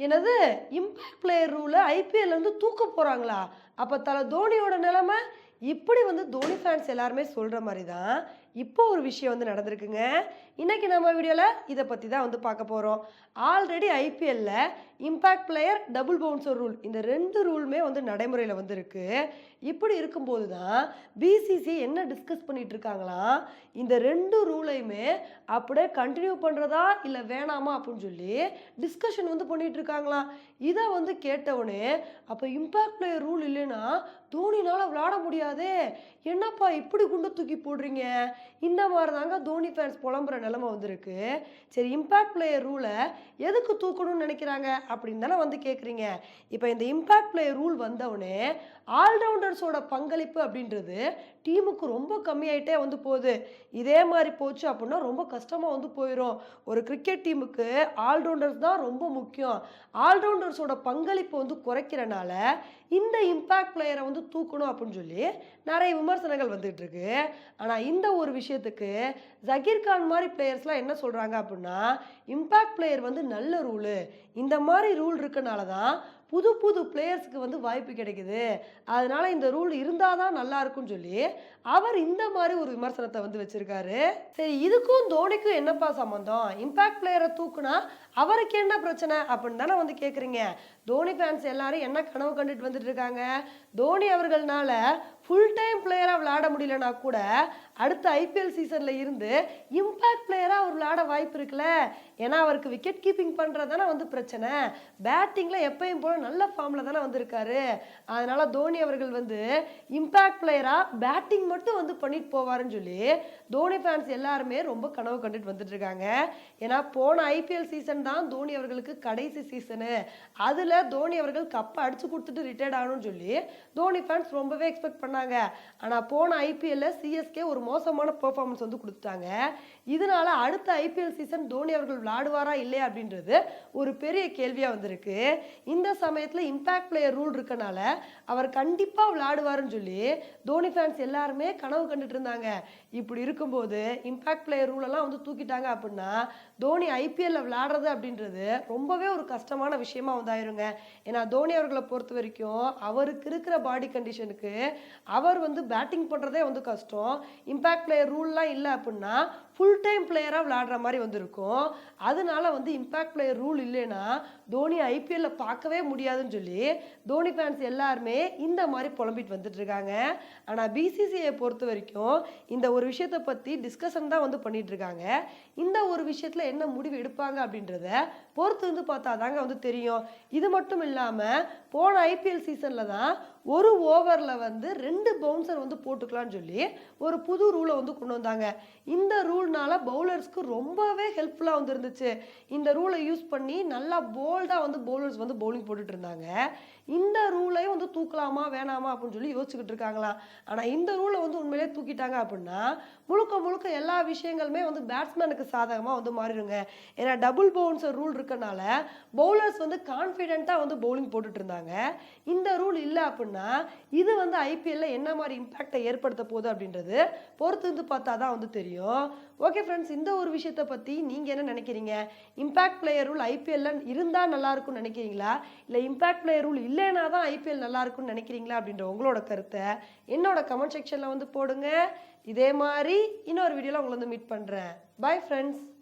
என்னது impact player ரூலை IPL வந்து தூக்க போகிறாங்களா அப்போ தலை தோனியோட நிலைமை? இப்படி வந்து தோனி ஃபேன்ஸ் எல்லாருமே சொல்கிற மாதிரி தான் இப்போ ஒரு விஷயம் வந்து நடந்திருக்குங்க. இன்றைக்கி நம்ம வீடியோவில் இதை பற்றி தான் வந்து பார்க்க போகிறோம் ஆல்ரெடி ஐபிஎல்ல impact player double bouncer rule இந்த ரெண்டு ரூலுமே வந்து நடைமுறையில் வந்திருக்கு. இப்படி இருக்கும்போது தான் பிசிசி என்ன டிஸ்கஸ் பண்ணிகிட்ருக்காங்களாம் இந்த ரெண்டு ரூலையுமே அப்படியே கண்டினியூ பண்ணுறதா இல்லை வேணாமா அப்படின்னு சொல்லி டிஸ்கஷன் வந்து பண்ணிகிட்டு இருக்காங்களாம் இதை வந்து கேட்டவுடனே அப்போ இம்பாக்ட் பிளேயர் ரூல் இல்லைன்னா தோனினால் விளையாட முடியாதே. என்னப்பா இப்படி குண்டு தூக்கி போடுறீங்க? இந்த மாதிரி தாங்க தோனி ஃபேன்ஸ் புலம்புற நிலமை வந்திருக்கு. சரி இம்பேக்ட் பிளேயர் ரூலை எதுக்கு தூக்கணும்னு நினைக்கிறாங்க அப்படின்னு தானே வந்து கேட்குறீங்க இப்போ இந்த இம்பேக்ட் பிளேயர் ரூல் வந்தவுடனே ஆல்ரவுண்டர்ஸோட பங்களிப்பு அப்படின்றது டீமுக்கு ரொம்ப கம்மியாயிட்டே வந்து போகுது. இதே மாதிரி போச்சு அப்படின்னா ரொம்ப கஷ்டமாக வந்து போயிடும் ஒரு கிரிக்கெட் டீமுக்கு ஆல்ரவுண்டர்ஸ் தான் ரொம்ப முக்கியம். ஆல்ரவுண்டர்ஸோட பங்களிப்பு வந்து குறைக்கிறனால இந்த இம்பேக்ட் பிளேயரை வந்து தூக்கணும் அப்படின்னு சொல்லி நிறைய விமர்சனங்கள் வந்துட்டு இருக்கு. ஆனால் இந்த ஒரு விஷயத்துக்கு ஜகீர் கான் மாதிரி பிளேயர்ஸ்லாம் என்ன சொல்கிறாங்க அப்படின்னா இம்பாக்ட் பிளேயர் வந்து நல்ல ரூலு இந்த மாதிரி ரூல் இருக்கனால தான் புது புது பிளேயர்ஸுக்கு வந்து வாய்ப்பு கிடைக்குது. அதனால் இந்த ரூல் இருந்தால் தான் நல்லா இருக்கும்னு சொல்லி அவர் இந்த மாதிரி ஒரு விமர்சனத்தை வந்து வச்சிருக்காரு. சரி இதுக்கும் தோனிக்கும் என்னப்பா சம்மந்தம் இம்பாக்ட் பிளேயரை தூக்குனா அவருக்கு என்ன பிரச்சனை அப்படின்னு தானே வந்து கேட்குறீங்க தோனி ஃபேன்ஸ் எல்லாரும் என்ன கனவு கண்டுட்டு வந்துட்டு இருக்காங்க? தோனி அவர்கள்னால ஃபுல் டைம் பிளேயராக விளையாட முடியலனா கூட அடுத்த ஐபிஎல் சீசனில் இருந்து இம்பேக்ட் பிளேயராக அவர் விளையாட வாய்ப்பு இருக்குல்ல? ஏன்னா அவருக்கு விக்கெட் கீப்பிங் பண்ணுறது தானே வந்து பிரச்சனை. பேட்டிங்கில் எப்பயும் போல நல்ல ஃபார்மில் தானே வந்திருக்காரு. அதனால் தோனி அவர்கள் வந்து இம்பேக்ட் பிளேயராக பேட்டிங் மட்டும் வந்து பண்ணிட்டு போவாருன்னு சொல்லி தோனி ஃபேன்ஸ் எல்லாருமே ரொம்ப கனவு கண்டுட்டு வந்துட்டு இருக்காங்க. ஏன்னா போன ஐபிஎல் சீசன் தான் தோனி அவர்களுக்கு கடைசி சீசனு அதில் தோனி அவர்கள் கப்பை அடிச்சு கொடுத்துட்டு ரிட்டையர்ட் ஆகணும்னு சொல்லி தோனி ஃபேன்ஸ் ரொம்பவே எக்ஸ்பெக்ட் பண்ணாங்க. ஆனால் போன ஐபிஎல்ல சிஎஸ்கே ஒரு மோசமான பெர்ஃபார்மன்ஸ் வந்து கொடுத்துட்டாங்க. இதனால அடுத்த ஐபிஎல் சீசன் தோனி அவர்கள் விளாடுவாரா இல்லையா அப்படின்றது ஒரு பெரிய கேள்வியாக வந்திருக்கு. இந்த சமயத்தில் இம்பாக்ட் பிளேயர் ரூல் இருக்கனால அவர் கண்டிப்பாக விளையாடுவாருன்னு சொல்லி தோனி ஃபேன்ஸ் எல்லாருமே கனவு கண்டுட்டு இருந்தாங்க. இப்படி இருக்கும்போது இம்பாக்ட் பிளேயர் ரூலெல்லாம் வந்து தூக்கிட்டாங்க அப்படின்னா தோனி ஐபிஎல்ல விளையாடுறது அப்படின்றது ரொம்பவே ஒரு கஷ்டமான விஷயமா வந்து ஆயிருங்க ஏன்னா தோனி அவர்களை பொறுத்த வரைக்கும் அவருக்கு இருக்கிற பாடி கண்டிஷனுக்கு அவர் வந்து பேட்டிங் பண்ணுறதே வந்து கஷ்டம். இம்பாக்ட் பிளேயர் ரூல்லாம் இல்லை அப்படின்னா ஃபுல் டைம் பிளேயராக விளையாடுற மாதிரி வந்திருக்கும். அதனால வந்து இம்பாக்ட் பிளேயர் ரூல் இல்லைன்னா தோனி ஐபிஎல்ல பார்க்கவே முடியாதுன்னு சொல்லி தோனி ஃபேன்ஸ் எல்லாருமே இந்த மாதிரி புலம்பிட்டு வந்துட்டு இருக்காங்க. ஆனால் பிசிசிஐ பொறுத்த வரைக்கும் இந்த ஒரு விஷயத்தை பற்றி டிஸ்கஷன் தான் வந்து பண்ணிட்டு இருக்காங்க. இந்த ஒரு விஷயத்தில் என்ன முடிவு எடுப்பாங்க அப்படின்றத பொறுத்து வந்து பார்த்தா தாங்க வந்து தெரியும். இது மட்டும் இல்லாமல் போன ஐபிஎல் சீசனில் தான் ஒரு ஓவரில் வந்து ரெண்டு பவுன்சர் வந்து போட்டுக்கலாம்னு சொல்லி ஒரு புது ரூலை வந்து கொண்டு வந்தாங்க. இந்த ரூல்னால பவுலர்ஸ்க்கு ரொம்பவே ஹெல்ப்ஃபுல்லாக வந்து இருந்துச்சு. இந்த ரூலை யூஸ் பண்ணி நல்லா போல்டாக வந்து பவுலர்ஸ் வந்து பவுலிங் போட்டுட்டு இருந்தாங்க. இந்த ரூலையும் வந்து தூக்கலாமா வேணாமா அப்படின்னு சொல்லி யோசிச்சுக்கிட்டு இருக்காங்களாம். ஆனால் இந்த ரூலை வந்து உண்மையிலே தூக்கிட்டாங்க அப்படின்னா முழுக்க முழுக்க எல்லா விஷயங்களுமே வந்து பேட்ஸ்மேனுக்கு சாதகமாக வந்து மாறிடுங்க. ஏன்னா டபுள் பவுன்சர் ரூல் இருக்கனால பவுலர்ஸ் வந்து கான்ஃபிடென்ட்டாக வந்து பவுலிங் போட்டுட்டு இருந்தாங்க. இந்த ரூல் இல்லை அப்படின்னா இது வந்து ஐபிஎல்ல என்ன மாதிரி இம்பேக்டை ஏற்படுத்த போகுது அப்படின்றது பொறுத்து வந்து பார்த்தா தான் வந்து தெரியும். ஓகே ஃப்ரெண்ட்ஸ் இந்த ஒரு விஷயத்தை பற்றி நீங்கள் என்ன நினைக்கிறீங்க? இம்பாக்ட் பிளேயர் ரூல் ஐபிஎல்ல இருந்தால் நல்லா இருக்கும்னு நினைக்கிறீங்களா? இல்லை இம்பாக்ட் பிளேயர் ரூல் இல்லைனா தான் ஐபிஎல் நல்லா இருக்கும்னு நினைக்கிறீங்களா? அப்படின்ற உங்களோட கருத்தை என்னோட கமெண்ட் செக்ஷனில் வந்து போடுங்க. இதே மாதிரி இன்னொரு வீடியோவில் உங்களை வந்து மீட் பண்ணுறேன் பை ஃப்ரெண்ட்ஸ்